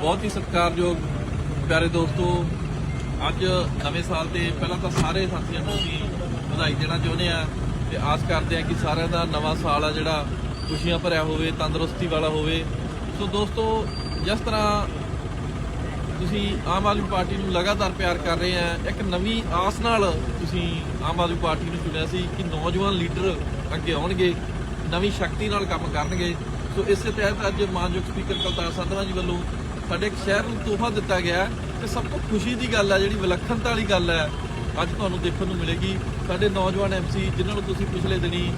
ਬਹੁਤ ਹੀ ਸਤਿਕਾਰਯੋਗ ਪਿਆਰੇ ਦੋਸਤੋ, ਅੱਜ ਨਵੇਂ ਸਾਲ ਤੇ ਪਹਿਲਾਂ ਤਾਂ ਸਾਰੇ ਸਾਥੀਆਂ ਨੂੰ ਅਸੀਂ ਵਧਾਈ ਦੇਣਾ ਚਾਹੁੰਦੇ ਆ ਤੇ ਆਸ ਕਰਦੇ ਆ ਕਿ ਸਾਰਿਆਂ ਦਾ ਨਵਾਂ ਸਾਲ ਆ ਜਿਹੜਾ ਖੁਸ਼ੀਆਂ ਭਰਿਆ ਹੋਵੇ, ਤੰਦਰੁਸਤੀ ਵਾਲਾ ਹੋਵੇ। ਸੋ ਦੋਸਤੋ, ਜਿਸ ਤਰ੍ਹਾਂ ਤੁਸੀਂ ਆਮ ਆਦਮੀ ਪਾਰਟੀ ਨੂੰ ਲਗਾਤਾਰ ਪਿਆਰ ਕਰ ਰਹੇ ਆ, ਇੱਕ ਨਵੀਂ ਆਸ ਨਾਲ ਤੁਸੀਂ ਆਮ ਆਦਮੀ ਪਾਰਟੀ ਨੂੰ ਚੁਣਿਆ ਸੀ ਕਿ ਨੌਜਵਾਨ ਲੀਡਰ ਅੱਗੇ ਆਉਣਗੇ, ਨਵੀਂ ਸ਼ਕਤੀ ਨਾਲ ਕੰਮ ਕਰਨਗੇ। ਸੋ ਇਸੇ ਤਹਿਤ ਅੱਜ ਮਾਨਯੋਗ ਸਪੀਕਰ ਕਲਤਾਰ ਸੰਧਵਾ ਜੀ ਵੱਲੋਂ ਸਾਡੇ ਸ਼ਹਿਰ ਨੂੰ ਤੋਹਫਾ ਦਿੱਤਾ ਗਿਆ ਹੈ ਤੇ ਸਭ ਤੋਂ ਖੁਸ਼ੀ ਦੀ ਗੱਲ ਹੈ, ਜਿਹੜੀ ਵਿਲੱਖਣਤਾ ਵਾਲੀ ਗੱਲ ਹੈ, ਅੱਜ ਤੁਹਾਨੂੰ ਦੇਖਣ ਨੂੰ ਮਿਲੇਗੀ। ਸਾਡੇ ਨੌਜਵਾਨ ਐਮਸੀ ਜਿਨ੍ਹਾਂ ਨੂੰ ਤੁਸੀਂ ਪਿਛਲੇ ਦਿਨੀ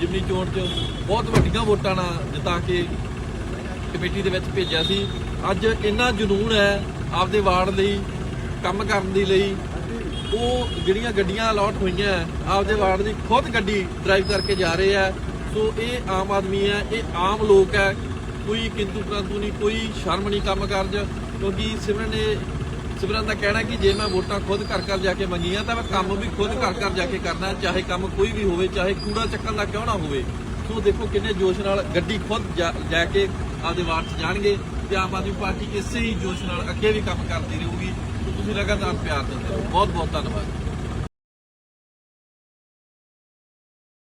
ਜਿਮਨੀ ਚੋਣ 'ਚ ਬਹੁਤ ਵੱਡੀਆਂ ਵੋਟਾਂ ਨਾਲ ਜਿਤਾ ਕੇ ਕਮੇਟੀ ਦੇ ਵਿੱਚ ਭੇਜਿਆ ਸੀ। ਅੱਜ ਇੰਨਾ ਜਨੂਨ ਹੈ ਆਪਦੇ ਵਾਰਡ ਲਈ, ਕੰਮ ਕਰਨ ਦੀ ਲਈ, ਉਹ ਜਿਹੜੀਆਂ ਗੱਡੀਆਂ ਅਲਾਟ ਹੋਈਆਂ, ਆਪਦੇ ਵਾਰਡ ਦੀ ਖੁਦ ਗੱਡੀ ਡਰਾਈਵ ਕਰਕੇ ਜਾ ਰਹੇ ਆ। ਸੋ ਇਹ ਆਮ ਆਦਮੀ ਹੈ, ਇਹ ਆਮ ਲੋਕ ਹੈ, ਕੋਈ ਕਿੰਤੂ ਪ੍ਰੰਤੂ ਨਹੀਂ, ਕੋਈ ਸ਼ਰਮ ਨਹੀਂ ਕੰਮ ਕਾਰਜ, ਕਿਉਂਕਿ ਸਿਮਰਨ ਨੇ, ਸਿਮਰਨ ਦਾ ਕਹਿਣਾ ਕਿ ਜੇ ਮੈਂ ਵੋਟਾਂ ਖੁਦ ਘਰ ਘਰ ਜਾ ਕੇ ਮੰਗੀਆਂ, ਤਾਂ ਮੈਂ ਕੰਮ ਵੀ ਖੁਦ ਘਰ ਘਰ ਜਾ ਕੇ ਕਰਨਾ, ਚਾਹੇ ਕੰਮ ਕੋਈ ਵੀ ਹੋਵੇ, ਚਾਹੇ ਕੂੜਾ ਚੱਕਣ ਦਾ ਕਿਉਂ ਨਾ ਹੋਵੇ। ਸੋ ਦੇਖੋ ਕਿੰਨੇ ਜੋਸ਼ ਨਾਲ ਗੱਡੀ ਖੁਦ ਜਾ ਜਾ ਕੇ ਆਪਦੇ ਵਾਰਡ 'ਚ ਜਾਣਗੇ। ਤੇ ਆਮ ਆਦਮੀ ਪਾਰਟੀ ਇਸੇ ਹੀ ਜੋਸ਼ ਨਾਲ ਅੱਗੇ ਵੀ ਕੰਮ ਕਰਦੀ ਰਹੂਗੀ। ਤੁਸੀਂ ਲਗਾਤਾਰ ਪਿਆਰ ਦਿੰਦੇ ਹੋ ਬਹੁਤ ਬਹੁਤ ਧੰਨਵਾਦ।